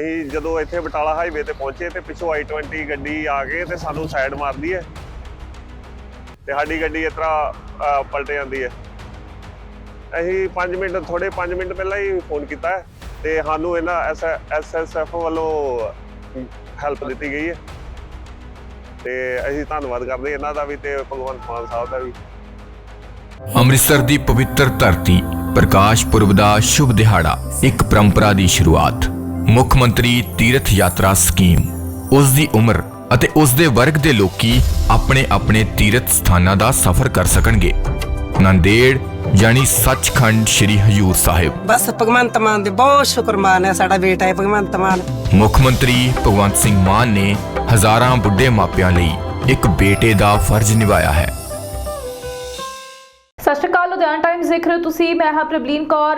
ਅਸੀਂ ਜਦੋਂ ਇੱਥੇ ਬਟਾਲਾ ਹਾਈਵੇ ਤੇ ਪਹੁੰਚੇ ਤੇ ਪਿੱਛੋਂ i20 ਗੱਡੀ ਆ ਕੇ ਤੇ ਸਾਨੂੰ ਸਾਈਡ ਮਾਰਦੀ ਹੈ। ਤੇ ਸਾਡੀ ਗੱਡੀ ਇਸ ਤਰ੍ਹਾਂ ਪਲਟ ਜਾਂਦੀ ਹੈ। ਅਸੀਂ 5 ਮਿੰਟ ਥੋੜੇ 5 ਮਿੰਟ ਪਹਿਲਾਂ ਹੀ ਫੋਨ ਕੀਤਾ ਤੇ ਸਾਨੂੰ ਇਹਨਾਂ ਐਸਐਸਐਫ ਵੱਲੋਂ ਹੈਲਪ ਦਿੱਤੀ ਗਈ ਹੈ। ਤੇ ਅਸੀਂ ਧੰਨਵਾਦ ਕਰਦੇ ਇਹਨਾਂ ਦਾ ਵੀ ਤੇ ਭਗਵੰਤ ਮਾਨ ਸਾਹਿਬ ਦਾ ਵੀ। ਅੰਮ੍ਰਿਤਸਰ ਦੀ ਪਵਿੱਤਰ ਧਰਤੀ ਪ੍ਰਕਾਸ਼ ਪੁਰਬ ਦਾ ਸ਼ੁਭ ਦਿਹਾੜਾ, ਇੱਕ ਪਰੰਪਰਾ ਦੀ ਸ਼ੁਰੂਆਤ। ਮੁੱਖ ਮੰਤਰੀ ਤੀਰਥ ਯਾਤਰਾ ਸਕੀਮ। ਉਸ ਦੀ ਉਮਰ ਅਤੇ ਉਸ ਦੇ ਵਰਗ ਦੇ ਲੋਕੀ ਆਪਣੇ ਆਪਣੇ ਤੀਰਥ ਸਥਾਨਾਂ ਦਾ ਸਫ਼ਰ ਕਰ ਸਕਣਗੇ। ਨੰਦੇੜ ਯਾਨੀ ਸੱਚਖੰਡ ਸ੍ਰੀ ਹਜੂਰ ਸਾਹਿਬ। ਬਸ ਭਗਵੰਤ ਮਾਨ ਦੇ ਬਹੁਤ ਸ਼ੁਕਰਮਾਨ ਹੈ ਸਾਡਾ ਬੇਟਾ ਹੈ ਭਗਵੰਤ ਮਾਨ। ਮੁੱਖ ਮੰਤਰੀ ਭਗਵੰਤ ਸਿੰਘ ਮਾਨ ਨੇ ਹਜ਼ਾਰਾਂ ਬੁੱਢੇ ਮਾਪਿਆਂ ਲਈ ਇੱਕ ਬੇਟੇ ਦਾ ਫਰਜ਼ ਨਿਭਾਇਆ ਹੈ। ਸਤਿ ਸ਼੍ਰੀ ਅਕਾਲ ਲੁਧਿਆਣਾ ਟਾਈਮਜ਼ ਦੇਖ ਰਹੇ ਹੋ ਤੁਸੀਂ। ਮੈਂ ਹਾਂ ਪ੍ਰਬਲੀਨ ਕੌਰ।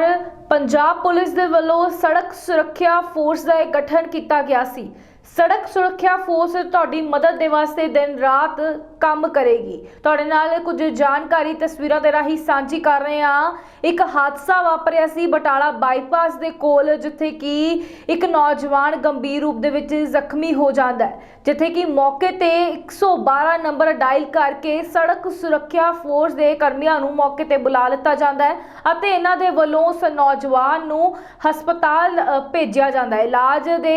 ਪੰਜਾਬ ਪੁਲਿਸ ਦੇ ਵੱਲੋਂ ਸੜਕ ਸੁਰੱਖਿਆ ਫੋਰਸ ਦਾ ਇੱਕ ਗਠਨ ਕੀਤਾ ਗਿਆ ਸੀ। ਸੜਕ ਸੁਰੱਖਿਆ ਫੋਰਸ ਤੁਹਾਡੀ ਮਦਦ ਦੇ ਵਾਸਤੇ ਦਿਨ ਰਾਤ ਕੰਮ ਕਰੇਗੀ। ਤੁਹਾਡੇ ਨਾਲ ਕੁਝ ਜਾਣਕਾਰੀ ਤਸਵੀਰਾਂ ਦੇ ਰਾਹੀਂ ਸਾਂਝੀ ਕਰ ਰਹੇ ਹਾਂ। ਇੱਕ ਹਾਦਸਾ ਵਾਪਰਿਆ ਸੀ ਬਟਾਲਾ ਬਾਈਪਾਸ ਦੇ ਕੋਲ, ਜਿੱਥੇ ਕਿ ਇੱਕ ਨੌਜਵਾਨ ਗੰਭੀਰ ਰੂਪ ਦੇ ਵਿੱਚ ਜ਼ਖਮੀ ਹੋ ਜਾਂਦਾ ਹੈ, ਜਿੱਥੇ ਕਿ ਮੌਕੇ ਤੇ 112 ਨੰਬਰ ਡਾਇਲ ਕਰਕੇ ਸੜਕ ਸੁਰੱਖਿਆ ਫੋਰਸ ਦੇ ਕਰਮੀਆਂ ਨੂੰ ਮੌਕੇ ਤੇ ਬੁਲਾ ਲਿੱਤਾ ਜਾਂਦਾ ਹੈ ਅਤੇ ਇਹਨਾਂ ਦੇ ਵੱਲੋਂ ਉਸ ਨੌਜਵਾਨ ਨੂੰ ਹਸਪਤਾਲ ਭੇਜਿਆ ਜਾਂਦਾ ਹੈ। ਇਲਾਜ ਦੇ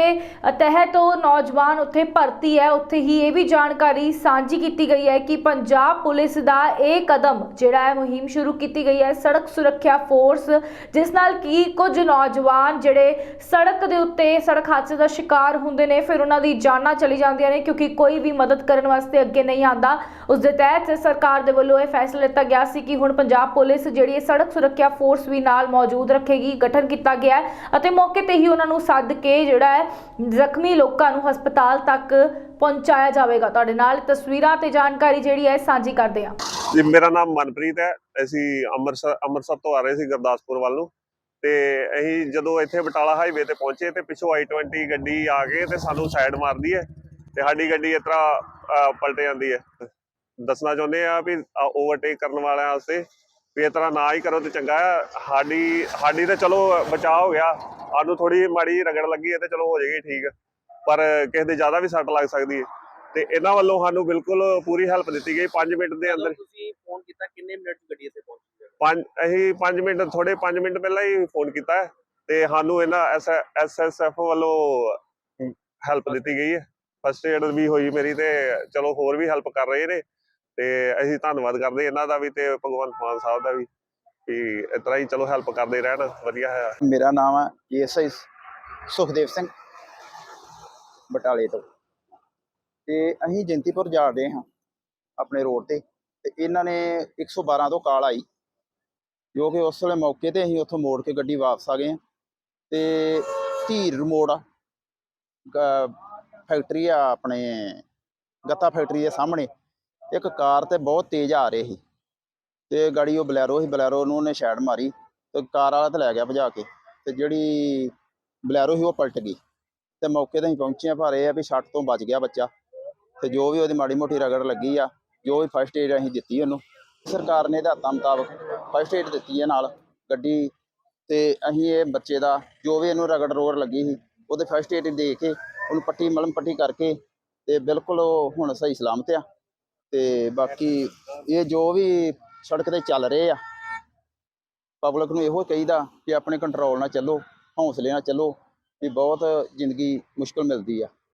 ਤਹਿਤ ਉਹ ਨੌਜਵਾਨ ਉੱਥੇ ਭਰਤੀ ਹੈ। ਉੱਥੇ ਹੀ ਇਹ ਵੀ ਜਾਣਕਾਰੀ ਸਾਂਝੀ ਕੀਤੀ ਗਈ ਹੈ ਕਿ ਪੰਜਾਬ ਪੁਲਿਸ ਦਾ ਇਹ ਕਦਮ, ਜਿਹੜਾ ਹੈ, ਮੁਹਿੰਮ ਸ਼ੁਰੂ ਕੀਤੀ ਗਈ ਹੈ। ਸੜਕ ਸੁਰੱਖਿਆ ਫੋਰਸ, ਜਿਸ ਨਾਲ ਕਿ ਕੁਝ ਨੌਜਵਾਨ ਜਿਹੜੇ ਸੜਕ ਦੇ ਉੱਤੇ, ਸੜਕ ਹਾਦਸੇ ਦਾ ਸ਼ਿਕਾਰ ਹੁੰਦੇ ਨੇ, ਫਿਰ ਉਹਨਾਂ ਦੀ ਜਾਨਾਂ ਚਲੀ ਜਾਂਦੀਆਂ ਨੇ, ਕਿਉਂਕਿ ਕੋਈ ਵੀ ਮਦਦ ਕਰਨ ਵਾਸਤੇ ਅੱਗੇ ਨਹੀਂ ਆਂਦਾ ਉਸ ਦੇ ਤਹਿਤ ਸਰਕਾਰ ਦੇ ਵੱਲੋਂ ਇਹ ਫੈਸਲਾ ਲਿੱਤਾ ਗਿਆ ਸੀ ਕਿ ਹੁਣ ਪੰਜਾਬ ਪੁਲਿਸ ਜਿਹੜੀ ਹੈ ਸੜਕ ਸੁਰੱਖਿਆ ਫੋਰਸ ਵੀ ਨਾਲ ਮੌਜੂਦ ਰੱਖੇਗੀ ਗਠਨ ਕੀਤਾ ਗਿਆ ਅਤੇ ਮੌਕੇ ਤੇ ਹੀ ਉਹਨਾਂ ਨੂੰ ਸੱਦ ਕੇ ਜਿਹੜਾ ਹੈ, ਜ਼ਖਮੀ ਲੋਕਾਂ ਨੂੰ ਹਸਪਤਾਲ ਤੱਕ ਪਹੁੰਚਾਇਆ ਜਾਵੇਗਾ। ਤੁਹਾਡੇ ਨਾਲ ਤਸਵੀਰਾਂ ਤੇ ਜਾਣਕਾਰੀ ਜਿਹੜੀ ਹੈ ਸਾਂਝੀ ਕਰਦੇ ਹਾਂ। ਜੀ, ਮੇਰਾ ਨਾਮ ਮਨਪ੍ਰੀਤ ਹੈ। ਅਸੀਂ ਅੰਮ੍ਰਿਤਸਰ ਅੰਮ੍ਰਿਤਸਰ ਤੋਂ ਆ ਰਹੇ ਸੀ ਗੁਰਦਾਸਪੁਰ ਵੱਲ ਨੂੰ। ਤੇ ਅਸੀਂ ਜਦੋਂ ਇੱਥੇ ਬਟਾਲਾ ਹਾਈਵੇ ਤੇ ਪਹੁੰਚੇ ਤੇ ਪਿੱਛੋਂ i20 ਗੱਡੀ ਆ ਕੇ ਤੇ ਸਾਨੂੰ ਸਾਈਡ ਮਾਰਦੀ ਹੈ ਤੇ ਸਾਡੀ ਗੱਡੀ ਇਸ ਤਰ੍ਹਾਂ ਪਲਟ ਜਾਂਦੀ ਹੈ। ਦੱਸਣਾ ਚਾਹੁੰਦੇ ਆ ਵੀ ਓਵਰਟੇਕ ਕਰਨ ਵਾਲਿਆਂ ਵਾਸਤੇ ਵੀ ਇਸ ਤਰ੍ਹਾਂ ਨਾ ਹੀ ਕਰੋ ਤੇ ਚੰਗਾ ਹੈ। ਸਾਡੀ ਸਾਡੀ ਤੇ ਚਲੋ ਬਚਾਅ ਹੋ ਗਿਆ। ਸਾਨੂੰ ਥੋੜੀ ਮਾੜੀ ਰਗੜ ਲੱਗੀ ਹੈ ਤੇ ਚਲੋ ਹੋ ਜਾਏਗੀ ਠੀਕ। ਪਰ ਕਿਸੇ ਦੇ ਜ਼ਿਆਦਾ ਵੀ ਸੱਟ ਲੱਗ ਸਕਦੀ ਹੈ। ਤੇ ਇਹਨਾਂ ਵੱਲੋਂ ਸਾਨੂੰ ਬਿਲਕੁਲ ਪੂਰੀ ਹੈਲਪ ਦਿੱਤੀ ਗਈ 5 ਮਿੰਟ ਦੇ ਅੰਦਰ। ਤੁਸੀਂ ਫੋਨ ਕੀਤਾ ਕਿੰਨੇ ਮਿੰਟ 'ਚ ਗੱਡੀ ਇੱਥੇ ਪਹੁੰਚੀ ਹੈ? ਪੰਜ ਅਸੀਂ 5 ਮਿੰਟ ਥੋੜੇ 5 ਮਿੰਟ ਪਹਿਲਾਂ ਹੀ ਫੋਨ ਕੀਤਾ ਹੈ। ਤੇ ਸਾਨੂੰ ਇਹਨਾਂ ਐਸਐਸਐਫ ਵੱਲੋਂ ਹੈਲਪ ਦਿੱਤੀ ਗਈ ਹੈ। ਫਸਟ ਏਡ ਵੀ ਹੋਈ ਮੇਰੀ ਤੇ ਚਲੋ ਹੋਰ ਵੀ ਹੈਲਪ ਕਰ ਰਹੇ ਨੇ। ਤੇ ਅਸੀਂ ਧੰਨਵਾਦ ਕਰਦੇ ਇਹਨਾਂ ਦਾ ਵੀ ਤੇ ਭਗਵੰਤ ਮਾਨ ਸਾਹਿਬ ਦਾ ਵੀ ਕਿ ਇਸ ਤਰ੍ਹਾਂ ਹੀ ਚਲੋ ਹੈਲਪ ਕਰਦੇ ਰਹਿਣ, ਵਧੀਆ ਹੈ। ਮੇਰਾ ਨਾਮ ਹੈ ਏਐਸਆਈ ਸੁਖਦੇਵ ਸਿੰਘ ਬਟਾਲੇ ਤੋਂ। ਤੇ ਅਸੀਂ ਜੰਤੀਪੁਰ ਜਾ ਰਹੇ ਹਾਂ ਆਪਣੇ ਰੋਡ ਤੇ ਤੇ ਇਹਨਾਂ ਨੇ 112 ਤੋਂ ਕਾਲ ਆਈ, ਜੋ ਕਿ ਉਸ ਵੇਲੇ ਮੌਕੇ ਤੇ ਅਸੀਂ ਉੱਥੋਂ ਮੋੜ ਕੇ ਗੱਡੀ ਵਾਪਸ ਆ ਗਏ ਤੇ ਧੀਰ ਮੋੜ ਆ ਫੈਕਟਰੀ ਆ ਆਪਣੇ, ਗੱਤਾ ਫੈਕਟਰੀ ਦੇ ਸਾਹਮਣੇ। ਇੱਕ ਕਾਰ ਤੇ ਬਹੁਤ ਤੇਜ਼ ਆ ਰਹੀ ਸੀ ਤੇ ਗਾੜੀ ਉਹ ਬਲੈਰੋ ਸੀ, ਬਲੈਰੋ ਨੂੰ ਉਹਨੇ ਸ਼ੈਡ ਮਾਰੀ ਤੇ ਕਾਰ ਵਾਲਾ ਤੇ ਲੈ ਗਿਆ ਭਜਾ ਕੇ ਤੇ ਜਿਹੜੀ ਬਲੈਰੋ ਸੀ ਉਹ ਪਲਟ ਗਈ ਤੇ ਮੌਕੇ ਤੇ ਅਸੀਂ ਪਹੁੰਚੇ ਆ ਪਰ ਇਹ ਆ ਵੀ ਛੱਟ ਤੋਂ ਬਚ ਗਿਆ ਬੱਚਾ ਤੇ ਜੋ ਵੀ ਉਹਦੀ ਮਾੜੀ ਮੋਟੀ ਰਗੜ ਲੱਗੀ ਆ, ਜੋ ਵੀ ਫਸਟ ਏਡ ਅਸੀਂ ਦਿੱਤੀ ਉਹਨੂੰ, ਸਰਕਾਰ ਨੇ ਹਦਾਇਤਾਂ ਮੁਤਾਬਕ ਫਸਟ ਏਡ ਦਿੱਤੀ ਹੈ ਨਾਲ ਗੱਡੀ ਤੇ ਅਸੀਂ ਇਹ ਬੱਚੇ ਦਾ ਜੋ ਵੀ ਇਹਨੂੰ ਰਗੜ ਰੋੜ ਲੱਗੀ ਸੀ, ਉਹਦੇ ਫਸਟ ਏਡ ਦੇ ਕੇ ਉਹਨੂੰ ਪੱਟੀ ਮਲਮ ਪੱਟੀ ਕਰਕੇ ਤੇ ਬਿਲਕੁਲ ਉਹ ਹੁਣ ਸਹੀ ਸਲਾਮਤ ਆ। ਤੇ ਬਾਕੀ ਇਹ ਜੋ ਵੀ ਸੜਕ ਤੇ ਚੱਲ ਰਹੇ ਆ ਪਬਲਿਕ ਨੂੰ ਇਹੋ ਚਾਹੀਦਾ ਕਿ ਆਪਣੇ ਕੰਟਰੋਲ ਨਾਲ ਚੱਲੋ, ਹੌਸਲੇ ਨਾਲ ਚੱਲੋ, ਵੀ ਬਹੁਤ ਜ਼ਿੰਦਗੀ ਮੁਸ਼ਕਲ ਮਿਲਦੀ ਆ।